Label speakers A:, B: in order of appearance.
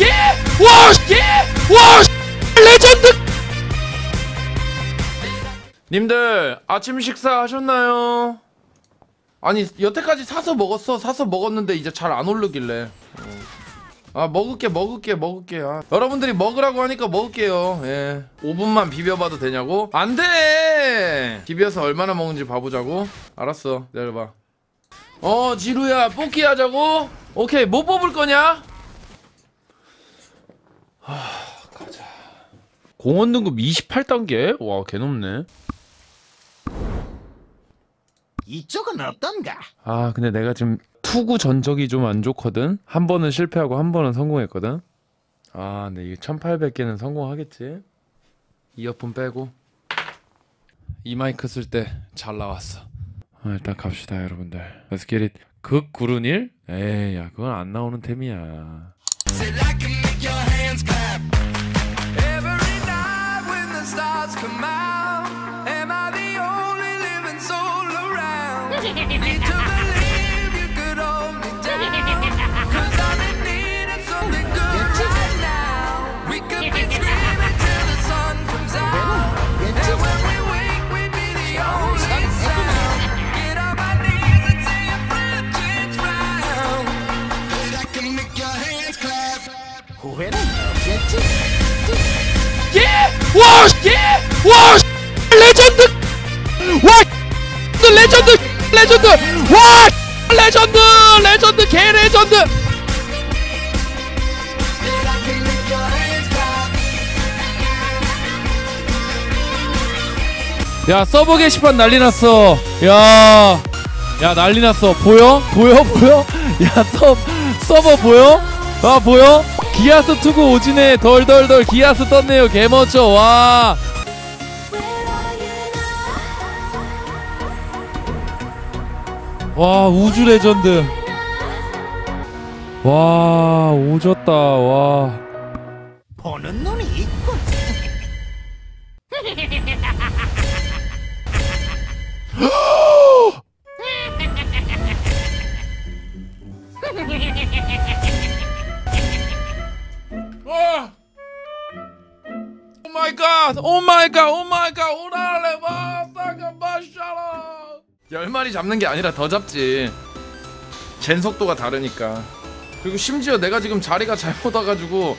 A: 예! 와! 예! 와! 레전드! 님들 아침 식사 하셨나요? 아니 여태까지 사서 먹었어 사서 먹었는데 이제 잘 안 오르길래 어. 아 먹을게 먹을게 먹을게 아. 여러분들이 먹으라고 하니까 먹을게요 예 5분만 비벼봐도 되냐고? 안돼 비벼서 얼마나 먹는지 봐보자고 알았어 기다려봐 어 지루야 뽑기 하자고? 오케이 뭐 뽑을 거냐? 하 가자. 공원 등급 28단계? 와 개높네.
B: 이쪽은 어떤가?
A: 아 근데 내가 지금 투구 전적이 좀 안 좋거든? 한 번은 실패하고 한 번은 성공했거든? 아 근데 이게 1800개는 성공하겠지? 이어폰 빼고 이 마이크 쓸 때 잘 나왔어. 아, 일단 갑시다 여러분들. Let's get it 극 구른 일? 에이 야 그건 안 나오는 템이야
C: stars come.
A: 와! 예! 와! 레전드! 와! 레전드! 레전드! 와! 레전드! 레전드! 개 레전드! 야 서버 게시판 난리 났어 야, 야 난리 났어 보여? 보여? 보여? 야 서, 서버 보여? 아 보여? 기아스 투구 오지네 덜덜덜 기아스 떴네요. 개멋져. 와. 와 우주 레전드. 와 오졌다. 와.
B: 보는 눈이 있군.
A: 갓! 오 마이 갓! 오 마이 갓! 오라래 마사가 마샤라! 열 마리 잡는 게 아니라 더 잡지. 젠 속도가 다르니까. 그리고 심지어 내가 지금 자리가 잘못 와가지고